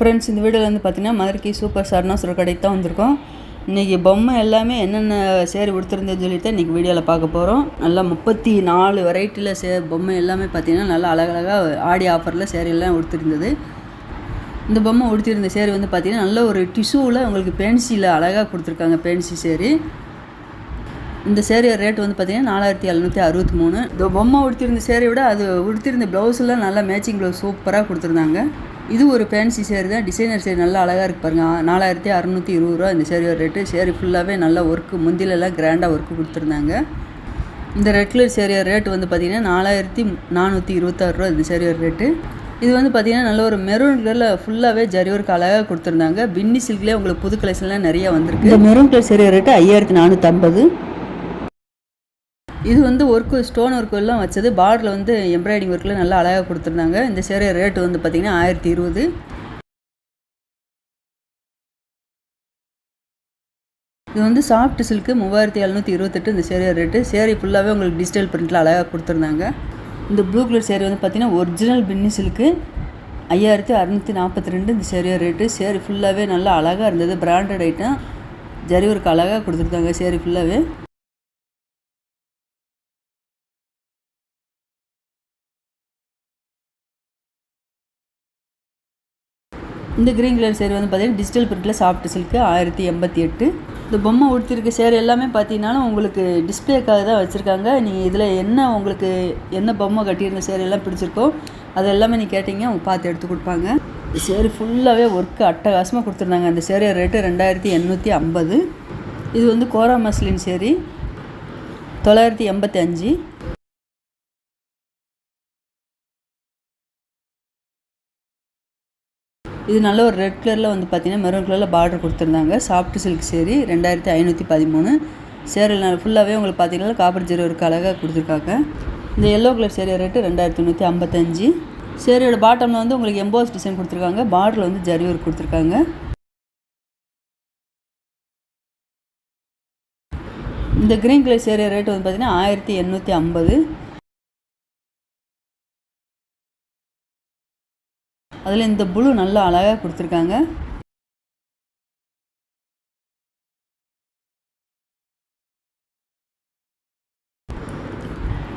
Friends இந்த வீடியோவில் வந்து பார்த்தீங்கன்னா மதுரைக்கு சூப்பர் சரணாசுர கடைக்கு தான் வந்திருக்கோம். இன்றைக்கி பொம்மை எல்லாமே என்னென்ன சேர் கொடுத்துருந்தேன்னு சொல்லிட்டு இன்றைக்கி வீடியோவில் பார்க்க போகிறோம் நல்லா முப்பத்தி நாலு வெரைட்டியில் சே பொம்மை எல்லாமே பார்த்தீங்கன்னா நல்லா அழகழகாக ஆடி ஆஃபரில் சேரீ எல்லாம் கொடுத்துருந்தது இந்த பொம்மை உடுத்திருந்த சேர் வந்து பார்த்தீங்கன்னா நல்ல ஒரு டிஷ்யூவில் உங்களுக்கு பென்சியில் அழகாக கொடுத்துருக்காங்க பென்சி சேரீ. இந்த சேரீ ரேட் வந்து பார்த்தீங்கன்னா நாலாயிரத்தி எழுநூற்றி அறுபத்தி மூணு. இந்த பொம்மை உடுத்திருந்த சேரீ விட அது உடுத்திருந்த ப்ளவுஸில் நல்லா மேட்சிங் ப்ளவுஸ் சூப்பராக கொடுத்துருந்தாங்க. இது ஒரு ஃபேன்சி சேரீ தான். டிசைனர் சேரீ நல்லா அழகாக இருக்கு பாருங்க. நாலாயிரத்தி அறநூற்றி இருபது ரூபா இந்த சேரீ ரேட்டு சேரீ ஃபுல்லாகவே நல்லா ஒர்க்கு முந்திலெல்லாம் கிராண்டாக ஒர்க்கு கொடுத்துருந்தாங்க. இந்த ரெட் கலர் சேரீயோட ரேட்டு வந்து பார்த்தீங்கன்னா நாலாயிரத்தி நானூற்றி இருபத்தாறு ரூபா இந்த சேரீயோட ரேட்டு இது வந்து பார்த்திங்கன்னா நல்ல ஒரு மெரூன் கலரில் ஃபுல்லாகவே ஜரி ஒர்க் அழகாக கொடுத்துருந்தாங்க. பின்னி சில்க்லேயே உங்களுக்கு புது கலெக்ஷன்லாம் நிறையா வந்திருக்கு. இந்த மெரூன் கலர் சேரீ ரேட்டு ஐயாயிரத்தி நானூற்றம்பது இது வந்து ஒர்க்கு ஸ்டோன் ஒர்க்கு எல்லாம் வச்சது. பார்டரில் வந்து எம்ப்ராய்டிங் ஒர்க்கில் நல்லா அழகாக கொடுத்துருந்தாங்க. இந்த சேரீ ரேட்டு வந்து பார்த்திங்கன்னா ஆயிரத்தி இருபது. இது வந்து சாஃப்ட் சில்க்கு மூவாயிரத்தி எழுநூற்றி இருபத்தெட்டு இந்த சேரீ ரேட்டு சேரீ ஃபுல்லாகவே உங்களுக்கு டிஜிட்டல் பிரிண்ட்டில் அழகாக கொடுத்துருந்தாங்க. இந்த ப்ளூ கலர் சேரீ வந்து பார்த்திங்கன்னா ஒரிஜினல் பின்னி சில்க்கு ஐயாயிரத்தி அறநூற்றி நாற்பத்தி ரெண்டு இந்த சேரீ ரேட்டு சேரீ ஃபுல்லாகவே நல்லா அழகாக இருந்தது. பிராண்டட் ஐட்டம் ஜரி ஒர்க் அழகாக கொடுத்துருந்தாங்க. சேரீ ஃபுல்லாகவே இந்த கிரீன் கலர் சேர் வந்து பார்த்தீங்கன்னா டிஜிட்டல் பிரிண்டில் சாஃப்ட் சில்க்கு ஆயிரத்தி எண்பத்தி எட்டு. இந்த பொம்மை உடுத்திருக்க சேர் எல்லாமே பார்த்தீங்கன்னாலும் உங்களுக்கு டிஸ்பிளேக்காக தான் வச்சுருக்காங்க. நீங்கள் இதில் என்ன உங்களுக்கு என்ன பொம்மை கட்டியிருந்த சேரீ எல்லாம் பிடிச்சிருக்கோ அது எல்லாமே நீ கேட்டிங்க அவங்க பார்த்து எடுத்து கொடுப்பாங்க. இந்த சேர் ஃபுல்லாகவே ஒர்க்கு அட்டகாசமாக கொடுத்துருந்தாங்க. அந்த சேரீ ரேட்டு ரெண்டாயிரத்தி எண்ணூற்றி ஐம்பது. இது வந்து கோரா மஸ்லின் சேரீ தொள்ளாயிரத்தி எண்பத்தி அஞ்சு. இது நல்ல ஒரு ரெட் கலரில் வந்து பார்த்தீங்கன்னா மெரூன் கலரில் பார்டர் கொடுத்துருந்தாங்க. சாஃப்ட் சில்க் சேரீ ரெண்டாயிரத்தி ஐநூற்றி பதிமூணு. சேரில் ஃபுல்லாகவே உங்களுக்கு பார்த்தீங்கன்னா காப்பர் ஜீரோ இருக்க அழகாக கொடுத்துருக்காங்க. இந்த எல்லோ கலர் சேரீ ரேட்டு ரெண்டாயிரத்தி நூற்றி ஐம்பத்தஞ்சு. சேரீயோட பாட்டமில் வந்து உங்களுக்கு எம்போஸ் டிசைன் கொடுத்துருக்காங்க. பார்டரில் வந்து ஜரி ஒர்க் கொடுத்துருக்காங்க. இந்த க்ரீன் கலர் சேரீ ரேட்டு வந்து பார்த்தீங்கன்னா ஆயிரத்தி எண்ணூற்றி ஐம்பது. அதில் இந்த ப்ளூ நல்லா அழகாக கொடுத்துருக்காங்க.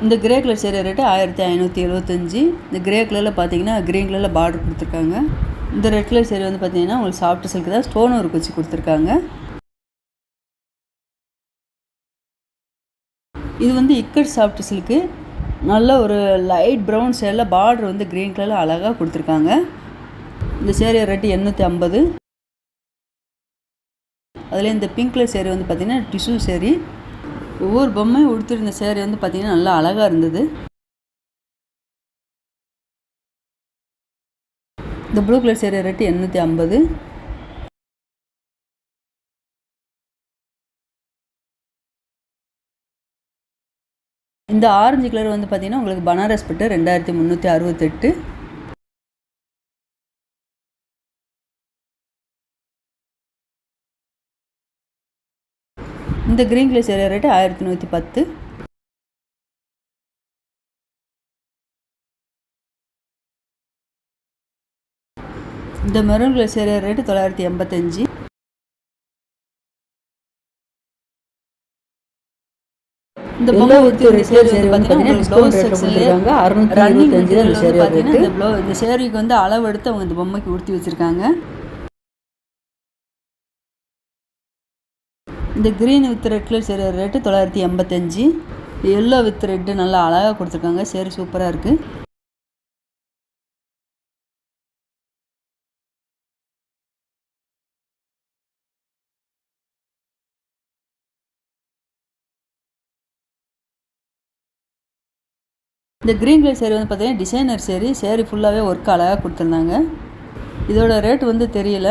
இந்த கிரே கலர் சேரீ ரேட்டு ஆயிரத்தி ஐநூற்றி எழுபத்தஞ்சி இந்த கிரே கலரில் பார்த்தீங்கன்னா க்ரீன் கலரில் பார்டர் கொடுத்துருக்காங்க. இந்த ரெட் கலர் சேரீ வந்து பார்த்தீங்கன்னா உங்களுக்கு சாஃப்ட் சில்க்கு தான் ஸ்டோன் ஒர்க் வச்சு கொடுத்துருக்காங்க. இது வந்து இக்கட் சாஃப்ட் சில்க்கு நல்ல ஒரு லைட் ப்ரௌன் சேரில் பார்டர் வந்து க்ரீன் கலரில் அழகாக கொடுத்துருக்காங்க. இந்த சேரீ ரேட்டு எண்ணூற்றி ஐம்பது. அதில் இந்த பிங்க் கலர் சேரீ வந்து பார்த்திங்கன்னா டிஷ்யூ சேரீ. ஒவ்வொரு பொம்மையும் உடுத்திருந்த சேரீ வந்து பார்த்திங்கன்னா நல்லா அழகாக இருந்தது. இந்த ப்ளூ கலர் சேரீ ரேட்டு எண்ணூற்றி ஐம்பது. இந்த ஆரஞ்சு கலர் வந்து பார்த்திங்கன்னா உங்களுக்கு பனாரஸ் பட்டு ரெண்டாயிரத்தி முந்நூற்றி அறுபத்தெட்டு. இந்த க்ரீன் கலர் சேரீ ரேட்டு ஆயிரத்தி நூற்றி பத்து. இந்த மெரூன் கலர் சேரீ ரேட்டு தொள்ளாயிரத்தி எண்பத்தஞ்சு. இந்த பொம்மை ஊற்றி ஒரு சேரீ வந்து பார்த்தீங்கன்னா அறுநூத்தி இந்த சேரீ பார்த்தீங்கன்னா இந்த சேரீக்கு வந்து அளவு எடுத்து அவங்க இந்த பொம்மைக்கு உடுத்தி வச்சுருக்காங்க. இந்த க்ரீன் வித் ரெட்டில் சேரீ ரேட்டு தொள்ளாயிரத்தி எண்பத்தஞ்சு. எல்லோ வித் ரெட்டு நல்லா அழகாக கொடுத்துருக்காங்க. சேரீ சூப்பராக இருக்குது இந்த க்ரீன் கலர் சேரீ வந்து பார்த்தீங்கன்னா டிசைனர் சேரீ சேரீ ஃபுல்லாகவே ஒர்க் அழகாக கொடுத்துருந்தாங்க. இதோட ரேட் வந்து தெரியல.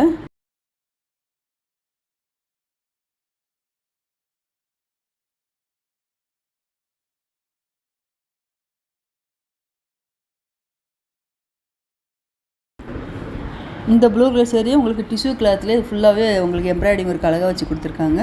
இந்த ப்ளூ கலர் சேரீயும் உங்களுக்கு டிஷ்யூ கிளாத்லேயே ஃபுல்லாகவே உங்களுக்கு எம்ப்ராய்டிங் ஒர்க் அழகாக வச்சு கொடுத்துருக்காங்க.